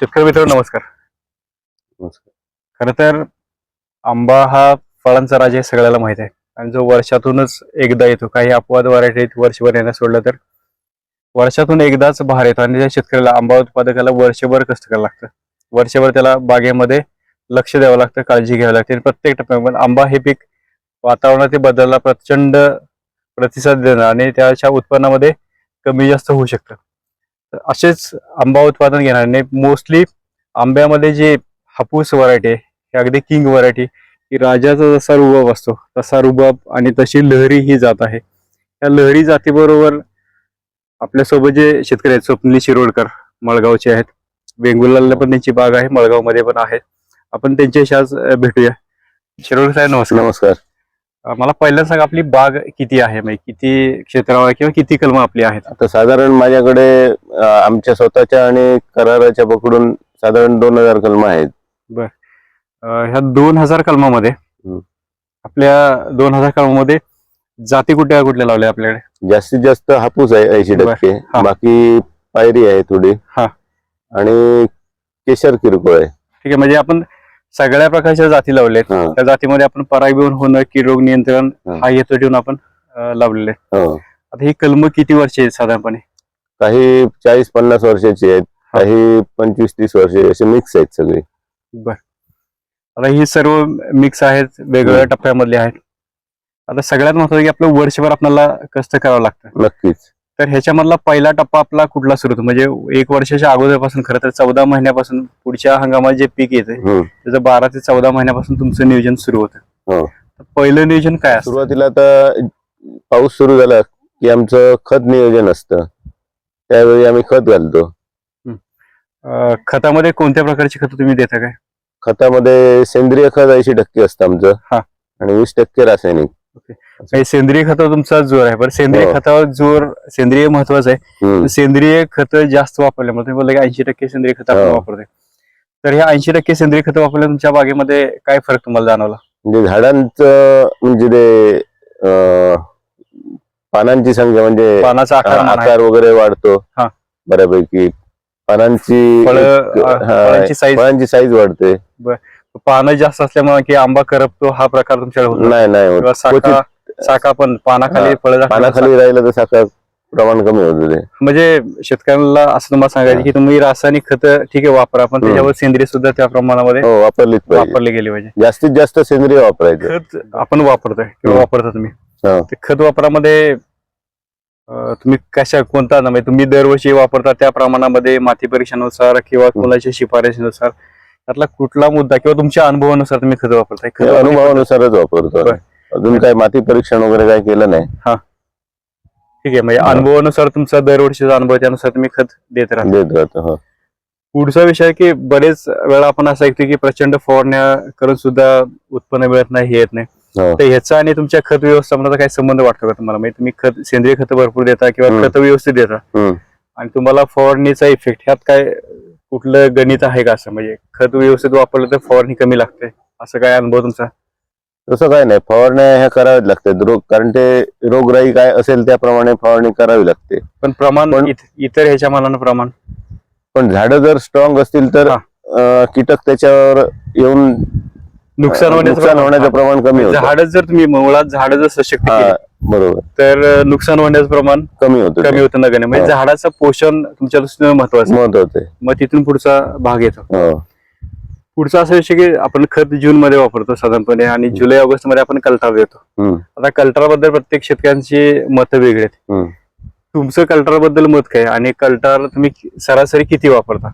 शेतकरी मित्र नमस्कार. नमस्कार. खर तर आंबा हा फळांचा राजा हे सगळ्याला माहीत आहे. आणि जो वर्षातूनच एकदा येतो काही अपवाद व्हरायटी वर्षभर येण्यास सोडलं तर. वर्षातून एकदाच बहार येतो आणि त्या शेतकऱ्याला आंबा उत्पादकाला वर्षभर कष्ट करायला लागतं. वर्षभर त्याला बागेमध्ये लक्ष द्यावं लागतं काळजी घ्यावी लागते. आणि प्रत्येक टप्प्यामध्ये आंबा हे पीक वातावरणातील बदलाला प्रचंड प्रतिसाद देणं आणि त्याच्या उत्पन्नामध्ये कमी जास्त होऊ शकतं. असेच आंबा उत्पादन घेणारे मोस्टली आंब्यामध्ये जे हापूस व्हरायटी आहे ही अगदी किंग व्हरायटी की राजाचा जसा रुबाब असतो तसा रुबाब आणि तशी लहरी ही जात आहे. या लहरी जातीबरोबर आपल्यासोबत जे शेतकरी आहेत स्वप्नील शिरोडकर मळगावचे आहेत. वेंगुर्ला पण त्यांची बाग आहे मळगावमध्ये पण आहे आपण त्यांच्याशी आज भेटूया. शिरोडकर साहेब नमस्कार. नमस्कार. मला पहिल्यांदा सांगा आपली बाग किती आहे म्हणजे किती क्षेत्रावर किंवा किती कलम आपली आहेत आता साधारण माझ्याकडे अं, आमच्या स्वतःच्या आणि कराराच्या पकडून साधारण दोन हजार कलम आहेत अं, ह्या दोन हजार कलमामध्ये हम्म. आपल्या दोन हजार कलमामध्ये जाती कुठल्या कुठल्या लावल्या आपल्याकडे जास्तीत जास्त हापूस आहे ऐंशी बर. टक्के हा. बाकी पायरी आहे थोडी हा. आणि केशर किरकोळ आहे ठीक आहे म्हणजे आपण सगळ्या प्रकारच्या जाती लावल्या आहेत. त्या जातीमध्ये आपण परागीवन होणं की रोग नियंत्रण हा. हेतू ठेवून आपण लावलेले. हो. आता ही कलम किती वर्ष आहेत साधारणपणे काही चाळीस पन्नास वर्षाची आहेत काही पंचवीस तीस वर्षे असे मिक्स आहेत सगळे बर आता ही सर्व मिक्स आहेत वेगवेगळ्या. टप्प्यामधले आहेत आता सगळ्यात महत्वाचं की आपलं वर्षभर आपल्याला कष्ट करावं लागतं नक्कीच तर ह्याच्यामधला पहिला टप्पा आपला कुठला सुरू होतो? म्हणजे एक वर्षाच्या अगोदरपासून खरं तर चौदा महिन्यापासून पुढच्या हंगामात जे पीक येते. त्याचं बारा ते चौदा महिन्यापासून तुमचं नियोजन सुरू होतं. हो. तर पहिलं नियोजन काय सुरुवातीला आता पाऊस सुरू झाला की आमचं खत नियोजन असतं. त्यावेळी आम्ही खत घालतो. खतामध्ये कोणत्या प्रकारची खतं तुम्ही देता काय? खतामध्ये सेंद्रिय खत ऐंशी टक्के असतं आमचं. हा. आणि वीस टक्के रासायनिक. काही सेंद्रिय खतावर तुमचा जोर आहे पण सेंद्रिय हो. खतावर जोर सेंद्रिय महत्वाचं आहे. हम्म. सेंद्रिय खत जास्त वापरल्यामुळे तुम्ही बोलला की ऐंशी टक्के सेंद्रिय खत आपण हो. वापरतोय. तर ह्या ऐंशी टक्के सेंद्रिय खत वापरल्या तुमच्या बागेमध्ये काय फरक तुम्हाला जाणवला? म्हणजे झाडांचं म्हणजे ते अं, पानांची संख्या म्हणजे पानाचा आकार म्हणा, आकार वगैरे वाढतो. हा. बऱ्यापैकी पानांची फळं, एक- अं, हा, फळांची साईज फळांची साईज वाढते. पानं जास्त असल्यामुळे की आंबा करपतो हा प्रकार तुमच्याकडे होतो. नाही नाही होत. किंवा साखा साखा पण पानाखाली फळ पानाखाली राहिलं तर साखर प्रमाण कमी होतं ते म्हणजे शेतकऱ्यांना असं तुम्हाला सांगायचं की तुम्ही रासायनिक खत ठीक आहे वापरा पण. त्याच्यावर सेंद्रिय सुद्धा त्या प्रमाणामध्ये हो वापरलीच पाहिजे. वापरले गेले पाहिजे. जास्तीत जास्त सेंद्रिय वापरायचं. खत आपण वापरतोय किंवा हम्म. वापरता तुम्ही. हा. ते खत वापरामध्ये अं, तुम्ही कशा कोणता ना म्हणजे तुम्ही दरवर्षी वापरता त्या प्रमाणामध्ये माती परीक्षानुसार किंवा कोणाच्या शिफारशीनुसार त्यातला कुठला मुद्दा किंवा तुमच्या अनुभवानुसार तुम्ही खत वापरताय खत हे अनुभवानुसारच वापरतो बर. अजून काय माती परीक्षण वगैरे काय केलं नाही ठीक आहे म्हणजे हा. अनुभवानुसार तुमचा दरवर्षीचा अनुभव आहे, त्यानुसार तुम्ही खत देत राहा देत राहतो हो. पुढचा विषय की बरेच वेळा आपण असं ऐकतो की प्रचंड फवारण्या करून सुद्धा उत्पन्न मिळत नाही हे येत नाही हो. तर ह्याचा आणि तुमच्या खत व्यवस्थापनाचा काही संबंध वाटतो का तुम्हाला म्हणजे तुम्ही खत सेंद्रिय खत भरपूर देता किंवा हम्म. खत व्यवस्थित देता हम्म. आणि तुम्हाला फवारणीचा इफेक्ट ह्यात काय कुठलं गणित आहे का असं? म्हणजे खत व्यवस्थित वापरलं तर फवारणी कमी लागते. असं काय अनुभव तुमचा? तसं काय नाही. फवारण्या ह्या कराव्याच लागतात रोग कारण ते रोगराई काय असेल त्याप्रमाणे फवारणी करावी लागते. पण प्रमाण पण- इत- इतर ह्याच्या मानानं प्रमाण. पण झाडं जर स्ट्रॉंग असतील तर हा. अं, कीटक त्याच्यावर येऊन नुकसान होण्याचं नुकसान होण्याचं प्रमाण प्रमाण कमी होतं. झाड जर तुम्ही मुळात झाड जर सशक्त हा, बरोबर तर नुकसान होण्याचं प्रमाण कमी होतं कमी. होतं नगण्य म्हणजे हो. झाडाचं पोषण तुमच्या दृष्टीने महत्वाचं आहे. महत्वाचं आहे मग तिथून पुढचा भाग येतो हो. पुढचा असा विषय की आपण खत जून मध्ये वापरतो साधारणपणे आणि जुलै ऑगस्टमध्ये आपण कल्टार देतो हम्म. आता कल्टारबद्दल प्रत्येक शेतकऱ्यांची मत वेगळी आहेत हम्म. तुमचं कल्टारबद्दल मत काय आणि कल्टार तुम्ही सरासरी किती वापरता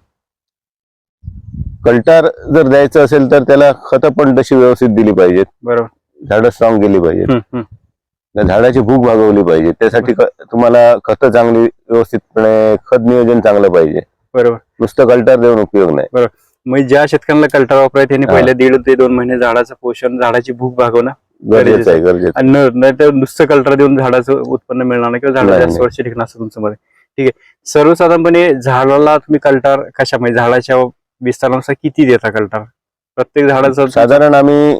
कल्टार जर द्यायचं असेल तर त्याला खतं पण तशी व्यवस्थित दिली पाहिजेत बरोबर झाडं स्ट्रॉंग केली पाहिजेत हम्म, हम्म. झाडाची भूक भागवली पाहिजे. त्यासाठी तुम्हाला खतं चांगली व्यवस्थितपणे खत नियोजन चांगलं पाहिजे. बरोबर. नुसतं कल्टार देऊन उपयोग नाही. मग ज्या शेतकऱ्यांना कल्टार वापरायचे त्यांनी. पहिल्या दीड ते दोन महिने झाडाचं पोषण झाडाची भूक भागवणं गरजेचं आहे गरजेचं नाही तर नुसतं कल्टार देऊन झाडाचं उत्पन्न मिळणार नाही किंवा झाड जास्त. वर्ष टिकणार असं तुमचं मध्ये ठीक आहे. सर्वसाधारणपणे झाडाला तुम्ही कल्टार कशा म्हणजे झाडाच्या विस्तारानुसार किती देता कल्टार? प्रत्येक झाडाचं साधारण आम्ही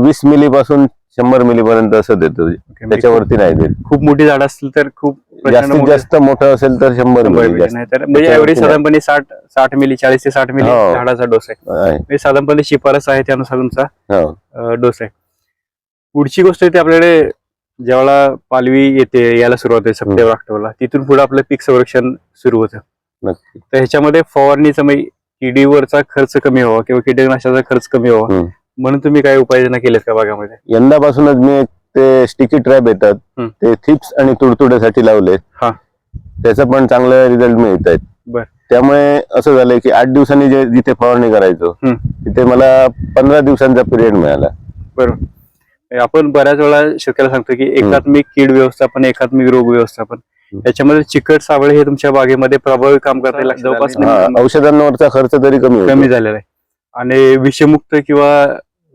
वीस मिली पासून शंभर मिली पर्यंत असं देतो म्हणजे त्याच्यावरती नाही देत खूप मोठी झाड असतील तर खूप जास्तीत जास्त मोठं असेल तर शंभर मिली जास्त म्हणजे त्याच्यावरती एव्हरेज नाही. साधारणपणे साठ साठ मिली चाळीस ते साठ मिली हो. झाडाचा डोस आहे आहे. म्हणजे साधारणपणे शिफारस आहे त्यानुसार तुमचा हो. अं, डोस आहे पुढची गोष्ट येते आपल्याकडे ज्यावेळेला पालवी येते यायला सुरुवात होते सप्टेंबर ऑक्टोबरला तिथून पुढे आपलं पीक संरक्षण सुरू होतं नक्की तर ह्याच्यामध्ये फवारणीचा म्हणजे किडीवरचा खर्च कमी व्हावा किंवा कीटकनाशकाचा खर्च कमी व्हावा हम्म. म्हणून तुम्ही काय उपाययोजना केल्यात का बागामध्ये यंदापासूनच मी एक ते स्टिकी ट्रॅप येतात हम्म. ते थिप्स आणि तुडतुड्यासाठी लावले हा. त्याचा पण चांगले रिझल्ट मिळत आहेत बर. त्यामुळे असं झालंय की आठ दिवसांनी जे जिथे फवारणी करायचो हम्म. तिथे मला पंधरा दिवसांचा पिरियड मिळाला बरोबर आपण बऱ्याच वेळा शेतकऱ्याला सांगतो की एकात्मिक कीड व्यवस्थापन एकात्मिक रोग व्यवस्थापन. याच्यामध्ये चिकट सावळे हे तुमच्या बागेमध्ये प्रभावी काम करते जवळपास हा, औषधांवरचा खर्च तरी कमी होतो. कमी झालेला आहे आणि विषमुक्त किंवा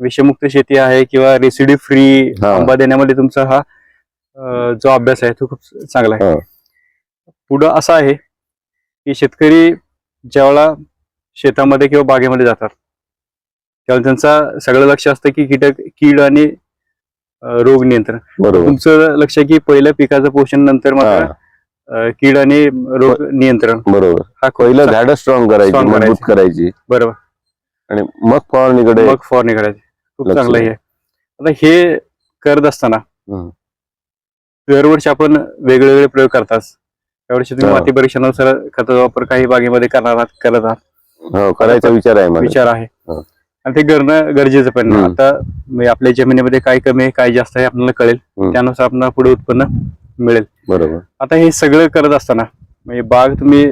विषमुक्त शेती आहे किंवा रेसिडी फ्री हा. आंबा देण्यामध्ये तुमचा हा अं, जो अभ्यास आहे तो खूप चांगला आहे. हा. पुढं असं आहे की शेतकरी ज्यावेळेला शेतामध्ये किंवा बागेमध्ये जातात त्यावेळेला त्यांचा सगळं लक्ष असतं की कीटक कीड आणि अं, रोग नियंत्रण. बरोबर. तुमचं लक्ष आहे की पहिलं पिकाचं पोषण नंतर मात्र हा, अं, कीड आणि रोग नियंत्रण. बरोबर. हा खूप पहिलं झाड स्ट्रॉंग करायची Strong मजबूत करायची. करायची. बरोबर. आणि मग फवारणीकडे मग फवारणी करायची खूप लक्ष चांगलं हे आहे. आता हे करत असताना. दरवर्षी आपण वेगवेगळे प्रयोग करतात त्यावर्षी तुम्ही हा. माती परीक्षणानुसार खताचा वापर काही बागेमध्ये करणार आहात करत आहात हो करायचा विचार आहे मला विचार आहे हा. आणि ते करणं गरजेचं पण आहे. हम्म. आता म्हणजे आपल्या जमिनीमध्ये काय कमी आहे काय जास्त आहे आपल्याला कळेल हम्म. त्यानुसार आपल्याला पुढे उत्पन्न मिळेल बरोबर आता हे सगळं करत असताना म्हणजे बाग तुम्ही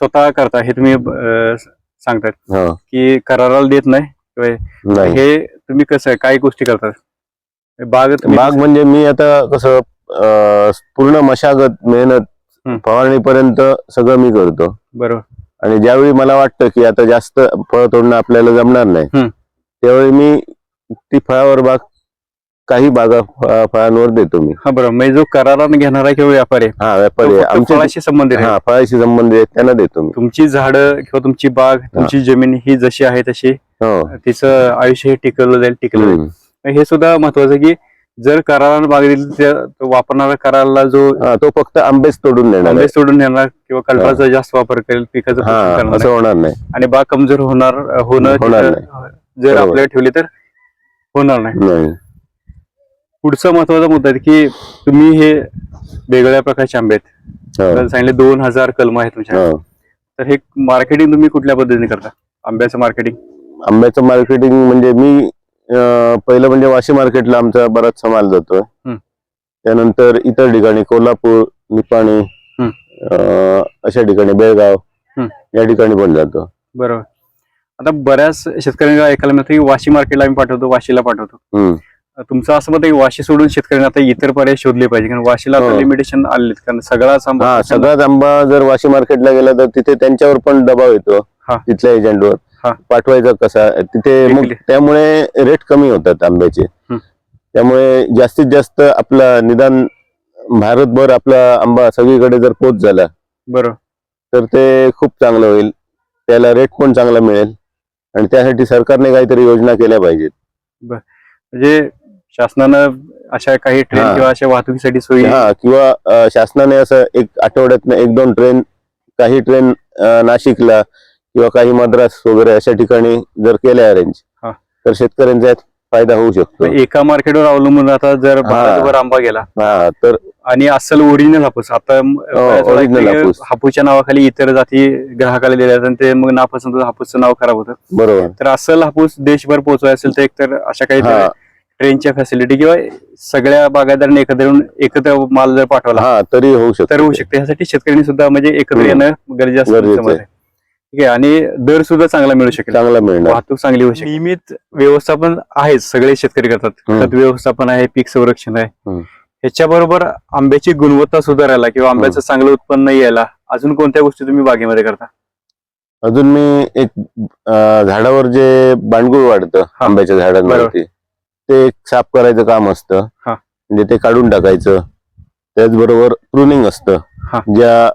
स्वतः करता हे तुम्ही अं, सांगतात हो की कराराला देत नाही नाही. हे तुम्ही कसं आहे काय गोष्टी करतात? बाग तुम्ही बाग म्हणजे मी आता कसं अं, पूर्ण मशागत मेहनत. फवारणीपर्यंत सगळं मी करतो. बरोबर. आणि ज्यावेळी मला वाटतं की आता जास्त फळ तोडणं आपल्याला जमणार नाही. त्यावेळी मी ती फळावर बाग काही बागा फ- फळांवर देतो मी. हा बरोबर. म्हणजे जो कराराने घेणारा किंवा व्यापारी आहे, हा तो व्यापारी आहे. फक्त आमचे फळाशी संबंधित आहे. हा फळाशी संबंधित आहेत त्यांना देतो मी. तुमची झाडं किंवा तुमची बाग तुमची जमीन ही जशी आहे तशी तिचं आयुष्य हे टिकवलं जाईल टिकलं जाईल. हे सुद्धा महत्वाचं की जर करारानं बाग दिली तर तो वापरणारा कराराला जो हा, तो फक्त आंबेच तोडून देणार आंबे आहे. सोडून नेणार किंवा कल्पाचा जास्त वापर करेल पिकाचं हा असं. होणार नाही. आणि बाग कमजोर होणार होणं होणार जर. आपल्याला ठेवली तर होणार नाही. पुढचा महत्त्वाचा मुद्दा आहे की तुम्ही हे वेगवेगळ्या प्रकारचे आंबे आहेत. हो, सांगितले दोन हजार कलम आहेत तुमच्या. हो. तर हे मार्केटिंग तुम्ही कुठल्या पद्धतीने करता? आंब्याचं मार्केटिंग आंब्याचं मार्केटिंग म्हणजे मी पहिलं म्हणजे वाशी मार्केटला आमचा बराचसा माल जातोय. त्यानंतर इतर ठिकाणी कोल्हापूर निपाणी अशा ठिकाणी बेळगाव. या ठिकाणी पण जातो बरोबर आता बऱ्याच शेतकऱ्यांना ऐकायला मिळतं की वाशी मार्केटला आम्ही पाठवतो वाशीला पाठवतो. तुमचं असं मत वाशी सोडून शेतकऱ्यांना आता इतर पर्याय शोधले पाहिजे कारण वाशीला आता हो. लिमिटेशन आलेत कारण सगळाच आंबा हा सगळाच आंबा जर वाशी मार्केटला गेला तर तिथे त्यांच्यावर पण दबाव येतो हा. तिथल्या एजंटवर. पाठवायचा कसा तिथे मग. त्यामुळे रेट कमी होतात आंब्याचे. त्यामुळे जास्तीत जास्त आपला निदान भारतभर आपला आंबा सगळीकडे जर पोच झाला बरोबर तर ते खूप चांगलं होईल. त्याला रेट पण चांगला मिळेल. आणि त्यासाठी सरकारने काहीतरी योजना केल्या पाहिजेत. म्हणजे शासनानं अशा काही ट्रेन. किंवा अशा वाहतुकीसाठी सोयी हा किंवा शासनाने असं एक आठवड्यातनं एक दोन ट्रेन काही ट्रेन नाशिकला किंवा काही मद्रास वगैरे अशा ठिकाणी जर केल्या अरेंज हा. तर शेतकऱ्यांचा यात फायदा होऊ शकतो एका मार्केटवर अवलंबून आता जर भारतभर आंबा गेला हा तर आणि अस्सल ओरिजिनल हापूस आता म- बऱ्याच वेळा original ते हापूस. हापूसच्या नावाखाली इतर जाती ग्राहकाला दिल्या जातात आणि ते मग नापसंत हापूसचं नाव खराब होतं बरोबर तर अस्सल हापूस देशभर पोहोचवाय असेल तर एकतर अशा काही हा ट्रेनच्या फॅसिलिटी किंवा सगळ्या बागायतदारांनी एकत्र येऊन एकत्र माल जर पाठवला हा तरी होऊ शकतो तर होऊ शकते यासाठी शेतकऱ्यांनी सुद्धा म्हणजे एकत्र. येणं गरजेचं असतं गरजेचं. ठीक आहे. आणि दर सुद्धा चांगला मिळू शकेल. चांगला मिळणार. वाहतूक चांगली होऊ शकते नियमित व्यवस्थापन आहेच. सगळे शेतकरी करतात. हम्म. खत व्यवस्थापन आहे पीक संरक्षण आहे. हम्म. ह्याच्याबरोबर आंब्याची गुणवत्ता सुधारायला किंवा आंब्याचं चांगलं उत्पन्न यायला अजून कोणत्या गोष्टी तुम्ही बागेमध्ये करता? अजून मी एक अं, झाडावर जे बांडगुळ वाढतं. आंब्याच्या झाडांवरती ते एक साफ करायचं काम असतं. हा. म्हणजे ते काढून टाकायचं. त्याचबरोबर प्रुनिंग असतं. हा. ज्या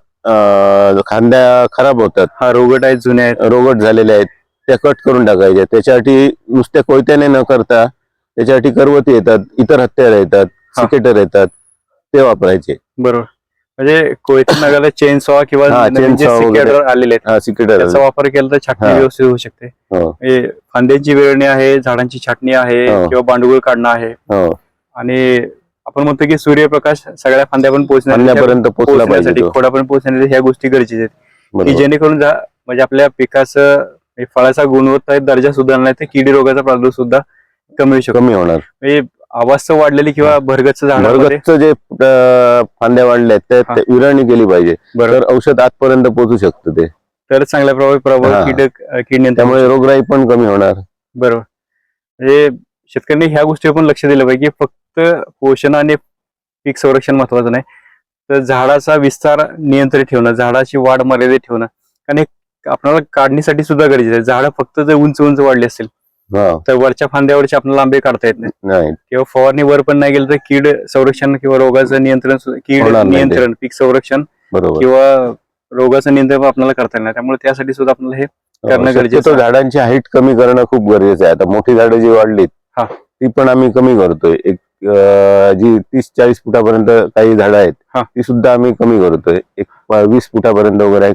खांद्या खराब होतात हा रोगट आहेत जुन्या आहेत रोगट झालेल्या आहेत त्या कट करून टाकायच्या त्याच्यासाठी नुसत्या कोयत्याने न करता त्याच्यासाठी करवती येतात इतर हत्यार येतात. सिकेटर येतात ते वापरायचे बरोबर म्हणजे कोयती नगाला चेन सॉ किंवा. सिकेटर आलेले आहेत सिकेटर त्याचा वापर केला तर छाटणी. व्यवस्थित होऊ शकते हो. म्हणजे फांद्यांची वेळणी आहे झाडांची छाटणी आहे हो. किंवा बांडगुळ काढणं आहे हो आणि आपण म्हणतो की सूर्यप्रकाश सगळ्या फांद्यापर्यंत पोहोचण्यासाठी आणण्यापर्यंत पोहोचला पाहिजे पोहोचण्यासाठी तो. खोडापर्यंत पोहोचण्यासाठी ह्या गोष्टी गरजेच्या आहेत. की. जेणेकरून म्हणजे आपल्या पिकाचं म्हणजे फळाचा गुणवत्ता दर्जा सुधारला तर किडी रोगाचा प्रादुर्भाव सुद्धा कमी कमी होणार. म्हणजे आवाज वाढलेली किंवा झाडामध्ये भरगच्च जे फांद्या वाढल्या आहेत. त्या विरळणी केली पाहिजे. बरोबर. तर औषध आतपर्यंत पोहोचू शकतं ते. तर चांगल्या प्रभावी प्रभाव कीड नियंत्रण त्यामुळे रोगराई पण कमी होणार. बरोबर. म्हणजे शेतकऱ्यांनी ह्या गोष्टीवर पण लक्ष दिलं पाहिजे की फक्त पोषण आणि पीक संरक्षण महत्वाचं नाही. तर झाडाचा विस्तार नियंत्रित ठेवणं झाडाची वाढ मर्यादित ठेवणं. कारण हे आपल्याला काढणीसाठी सुद्धा गरजेचं आहे. झाडं फक्त जर उंच उंच वाढली असेल हा. तर वरच्या फांद्यावरचे आपल्याला आंबे काढता येत नाही. किंवा फवारणी वर पण नाही गेलं तर कीड संरक्षण किंवा रोगाचं नियंत्रण कीड. नियंत्रण पीक संरक्षण किंवा रोगाचं नियंत्रण आपल्याला करता येणार त्यामुळे त्यासाठी सुद्धा आपल्याला हे करणं शक्यतो गरजेचं. झाडांची हाईट कमी करणं खूप गरजेचं आहे. आता मोठी झाडं जी वाढलीत हा. ती पण आम्ही कमी करतोय एक अं, जी तीस चाळीस फुटापर्यंत काही झाडं आहेत हा. ती सुद्धा आम्ही कमी करतोय एक प- वीस फुटापर्यंत वगैरे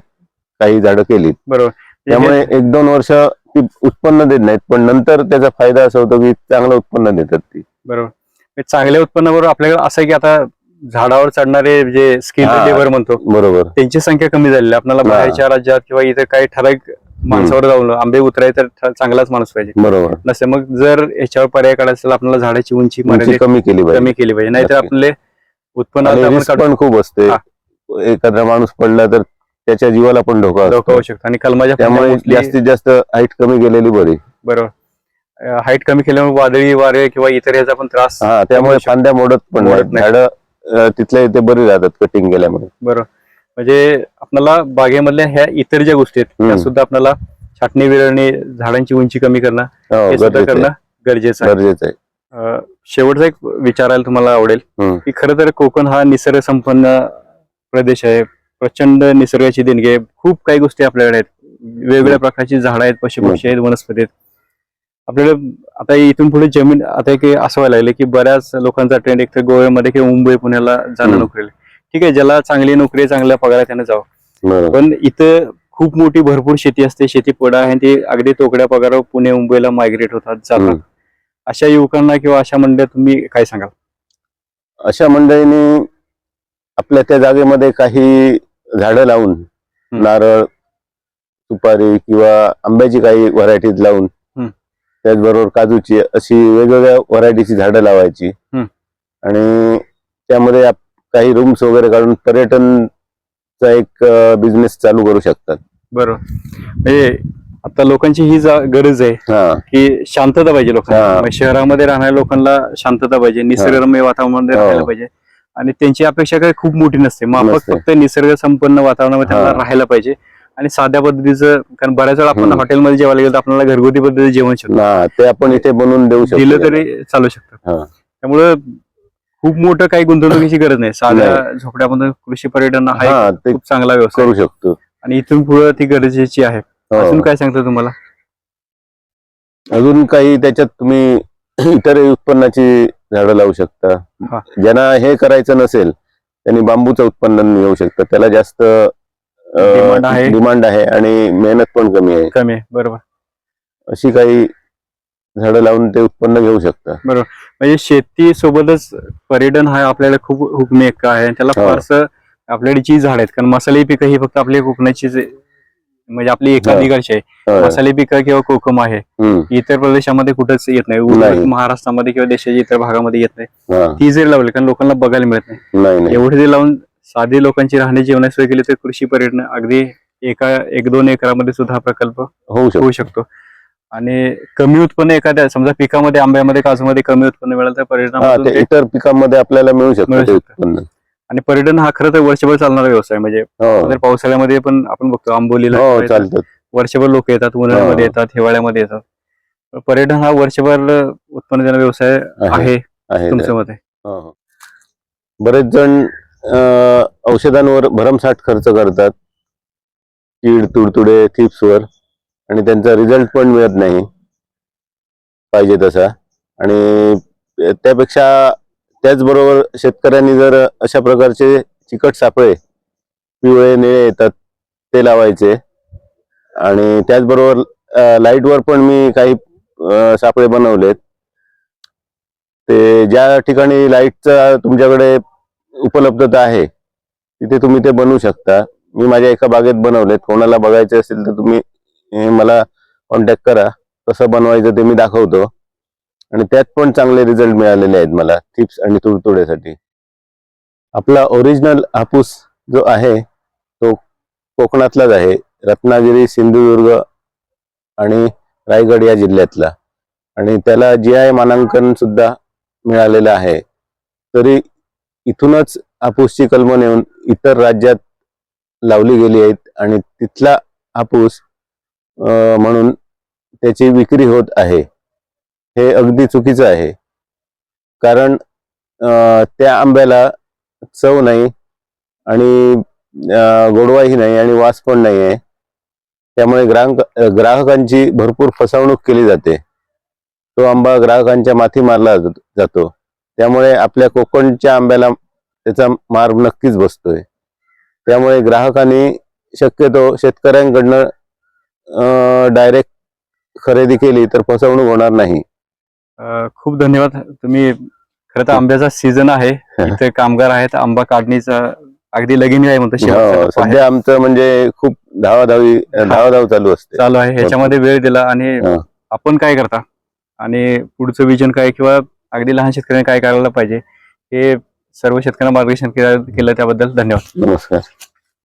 काही झाडं केलीत बरोबर त्यामुळे एक दोन वर्ष ती उत्पन्न देत नाहीत पण नंतर त्याचा फायदा असा होतो की चांगलं उत्पन्न देतात ती बरोबर म्हणजे चांगल्या उत्पन्नाबरोबर आपल्याकडे असं आहे की आता झाडावर चढणारे जे स्किल हा. लेबर म्हणतो बरोबर त्यांची संख्या कमी झालेली आहे. आपल्याला हा. बाहेरच्या राज्यात किंवा इथे काही ठराविक माणसावर जाऊन आंबे उतराय तर ठ- चांगलाच माणूस पाहिजे. बरोबर. नसे मग जर याच्यावर पर्याय काढायचा असेल आपल्याला झाडाची उंची उंची मर्यादित कमी केली पाहिजे. कमी केली पाहिजे. नाहीतर नक्की. आपले उत्पन्न आणि आता आपण रिस्क काढू- पण खूप असते. हा. एखादा माणूस पडला तर त्याच्या जीवाला पण धोका धोका असतो होऊ शकतो. आणि कलमाच्या त्यामुळे जास्तीत जास्त हाईट कमी केलेली बरी. बरोबर. हाईट कमी केल्यामुळे वादळी वारे किंवा इतर याचा पण त्रास हा त्यामुळे. फांद्या मोडत पण मोडत नाही. झाडं तिथल्या इथे बरी राहतात कटिंग केल्यामुळे. बरोबर. म्हणजे आपल्याला बागेमधल्या ह्या इतर ज्या गोष्टी आहेत त्या. सुद्धा आपल्याला छाटणी विरळणी झाडांची उंची कमी करणं हो, सुद्धा करणं. गरजेचं आहे. गरजेचं आहे. शेवटचा एक विचारायला तुम्हाला आवडेल. की खरं तर कोकण हा निसर्ग संपन्न प्रदेश आहे. प्रचंड निसर्गाची देणगी आहे. खूप काही गोष्टी आपल्याकडे आहेत. वेगवेगळ्या प्रकारची झाडं आहेत पशुपक्षी आहेत वनस्पती आहेत. आपल्याला आता इथून पुढे जमीन आता एक असं व्हायला लागले की बऱ्याच लोकांचा ट्रेंड एक तर गोव्यामध्ये किंवा मुंबई पुण्याला जाणं. नोकरीला. ठीक आहे ज्याला चांगली नोकरी चांगल्या पगारात त्यानं जावं पण इथं खूप मोठी भरपूर शेती असते शेती पडा आहे आणि ते अगदी तोकड्या पगारावर पुणे मुंबईला मायग्रेट होतात जातात. अशा युवकांना किंवा अशा मंडळात तुम्ही काय सांगाल अशा मंडळींनी आपल्या त्या जागेमध्ये काही झाडं लावून. नारळ सुपारी किंवा आंब्याची काही व्हरायटीज लावून. त्याचबरोबर काजूची अशी वेगवेगळ्या व्हरायटीची झाडं लावायची. आणि त्यामध्ये काही रूम्स वगैरे काढून पर्यटनचा एक बिझनेस चालू करू शकतात बरोबर म्हणजे आता लोकांची ही जा- गरज आहे हा की शांतता पाहिजे लोकांना हा. म्हणजे शहरामध्ये राहणाऱ्या लोकांना शांतता पाहिजे निसर्गरम्य वातावरणामध्ये हो. राहायला पाहिजे आणि त्यांची अपेक्षा काही खूप मोठी नसते माफक नसते. फक्त निसर्ग संपन्न वातावरणामध्ये त्यांना. राहायला पाहिजे आणि साध्या पद्धतीचं कारण बऱ्याच वेळा आपण हम्म. हॉटेलमध्ये जेवायला गेलो तर आपल्याला घरगुती पद्धतीचं जेवण शकतो ते आपण इथे बनवून देऊ शकतो दिलं तरी चालू शकतं हा. त्यामुळं खूप मोठं काही गुंतवणुकीची गरज नाही. साध्या झोपड्यामध्ये कृषी पर्यटन हा हा ते खूप चांगला व्यवसाय करू. शकतो. आणि इथून पुढे ती गरजेची आहे. हो. अजून काय सांगतो तुम्हाला? अजून काही त्याच्यात तुम्ही इतर उत्पन्नाची झाडं लावू शकता. ज्यांना हे करायचं नसेल त्यांनी बांबूचं उत्पन्न घेऊ शकतं. त्याला जास्त Demand आहे. डिमांड आहे आणि मेहनत पण कमी आहे. कमी आहे. बरोबर. अशी काही झाडं लावून ते उत्पन्न घेऊ शकता म्हणजे शेती सोबतच पर्यटन हा आपल्याला खूप हुकमेक आहे त्याला हो. फारसं आपल्याकडे जी झाड आहेत कारण मसाले पिकं ही फक्त आपली कोकणाचीच आहे. म्हणजे आपली एकाधिकारची आहे हा. मसाले पिकं किंवा कोकम आहे हम्म. इतर प्रदेशामध्ये कुठंच येत नाही नाही. महाराष्ट्रामध्ये किंवा देशाच्या इतर भागामध्ये येत नाही हा. ती जरी लावली कारण लोकांना बघायला मिळत नाही नाही नाही एवढे जरी लावून साधी लोकांची राहणी जीवनाची सोय केली तर कृषी पर्यटन अगदी एका एक दोन एकरामध्ये सुद्धा हा प्रकल्प होऊ शकतो होऊ शकतो आणि कमी उत्पन्न एखाद्या समजा पिकामध्ये आंब्यामध्ये काजूमध्ये कमी उत्पन्न मिळालं तर हा ते ते- इतर पिकांमध्ये आपल्याला मिळू शकतं मिळू ते शकतं. उत्पन्न. आणि पर्यटन हा खरं तर वर्षभर चालणारा व्यवसाय म्हणजे हो. पावसाळ्यामध्ये पण आपण बघतो आंबोलीला हो चालतं. वर्षभर लोक येतात उन्हाळ्यामध्ये हो. येतात हिवाळ्यामध्ये येतात. पर्यटन हा वर्षभर उत्पन्न देणारा व्यवसाय आहे. आहे तुमच्या मते. हो, हो. बरेच जण अं, औषधांवर भरमसाठ खर्च करतात. कीड तुडतुडे थिप्सवर आणि त्यांचा रिझल्ट पण मिळत नाही. पाहिजे तसा. आणि त्यापेक्षा त्याचबरोबर शेतकऱ्यांनी जर अशा प्रकारचे चिकट सापळे पिवळे निळे येतात ते लावायचे. आणि त्याचबरोबर लाईटवर पण मी काही सापळे बनवलेत. ते ज्या ठिकाणी लाईटचा तुमच्याकडे उपलब्धता आहे तिथे तुम्ही ते बनवू शकता. मी माझ्या एका बागेत बनवलेत. कोणाला बघायचे असेल तर तुम्ही मला कॉन्टॅक्ट करा. कसं बनवायचं ते मी दाखवतो. आणि त्यात पण चांगले रिझल्ट मिळालेले आहेत मला टिप्स आणि तुडतुड्यासाठी. आपला ओरिजिनल हापूस जो आहे तो कोकणातलाच आहे. रत्नागिरी सिंधुदुर्ग आणि रायगड या जिल्ह्यातला. आणि त्याला जी आय मानांकन सुद्धा मिळालेलं आहे. तरी इथूनच हापूसची कलमं नेऊन इतर राज्यात लावली गेली आहेत. आणि तिथला हापूस म्हणून त्याची विक्री होत आहे. हे अगदी चुकीचं आहे. कारण त्या आंब्याला चव नाही आणि गोडवाही नाही आणि वास पण नाही आहे त्यामुळे ग्राहक ग्राहकांची भरपूर फसवणूक केली जाते. तो आंबा ग्राहकांच्या माथी मारला जातो. त्यामुळे आपल्या कोकणच्या आंब्याला त्याचा मार नक्कीच बसतोय. त्यामुळे ग्राहकांनी शक्यतो शेतकऱ्यांकडनं डायरेक्ट खरेदी केली तर फसवणूक होणार नाही. खूप धन्यवाद. तुम्ही खरं तर आंब्याचा सीझन आहे. इथे कामगार आहेत. आंबा काढणीचा अगदी लगीन आहे म्हणतो हो. सध्या आमचं म्हणजे खूप धावाधावी धावाधाव चालू असते. चालू आहे. ह्याच्यामध्ये वेळ दिला आणि हा. आपण काय करता? आणि पुढचं विजन काय किंवा अगदी लहान शेतकऱ्यांनी काय करायला पाहिजे? हे सर्व शेतकऱ्यांना मार्गदर्शन केलं केलं त्याबद्दल धन्यवाद. नमस्कार.